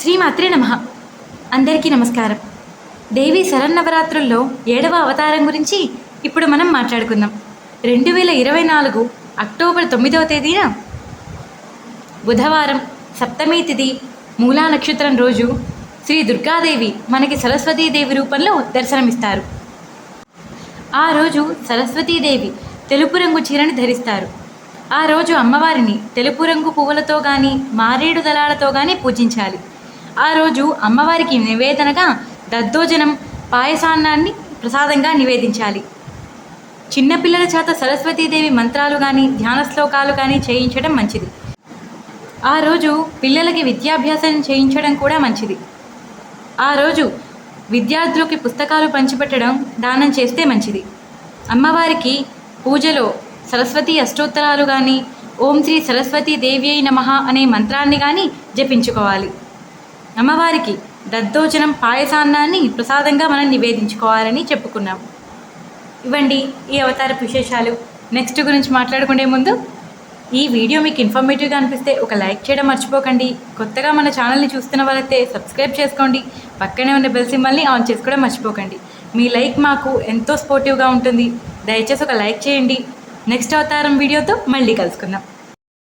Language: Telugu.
శ్రీమాత్రే నమ. అందరికీ నమస్కారం. దేవి శరన్నవరాత్రుల్లో ఏడవ అవతారం గురించి ఇప్పుడు మనం మాట్లాడుకుందాం. రెండు వేల ఇరవై నాలుగు అక్టోబర్ తొమ్మిదవ తేదీన బుధవారం సప్తమి తిథి మూలా నక్షత్రం రోజు శ్రీ దుర్గాదేవి మనకి సరస్వతీదేవి రూపంలో దర్శనమిస్తారు. ఆ రోజు సరస్వతీదేవి తెలుపు రంగు చీరని ధరిస్తారు. ఆ రోజు అమ్మవారిని తెలుపు రంగు పువ్వులతో కానీ మారేడు దళాలతో కానీ పూజించాలి. ఆ రోజు అమ్మవారికి నివేదనగా దద్దోజనం పాయసాన్నాన్ని ప్రసాదంగా నివేదించాలి. చిన్నపిల్లల చేత సరస్వతీదేవి మంత్రాలు కానీ ధ్యాన శ్లోకాలు కానీ చేయించడం మంచిది. ఆ రోజు పిల్లలకి విద్యాభ్యాసం చేయించడం కూడా మంచిది. ఆ రోజు విద్యార్థులకి పుస్తకాలు పంచిపెట్టడం దానం చేస్తే మంచిది. అమ్మవారికి పూజలో సరస్వతి అష్టోత్తరాలు కానీ ఓం శ్రీ సరస్వతీ దేవి అయి నమ అనే మంత్రాన్ని కానీ జపించుకోవాలి. అమ్మవారికి దద్దోజనం పాయసాన్నాన్ని ప్రసాదంగా మనం నివేదించుకోవాలని చెప్పుకున్నాం. ఇవ్వండి ఈ అవతార విశేషాలు. నెక్స్ట్ గురించి మాట్లాడుకునే ముందు ఈ వీడియో మీకు ఇన్ఫర్మేటివ్గా అనిపిస్తే ఒక లైక్ చేయడం మర్చిపోకండి. కొత్తగా మన ఛానల్ని చూస్తున్న వాళ్ళైతే సబ్స్క్రైబ్ చేసుకోండి. పక్కనే ఉన్న బెల్ సింబల్ని ఆన్ చేసుకోవడం మర్చిపోకండి. మీ లైక్ మాకు ఎంతో స్పోర్టివ్గా ఉంటుంది. దయచేసి ఒక లైక్ చేయండి. నెక్స్ట్ అవతారం వీడియోతో మళ్ళీ కలుసుకుందాం.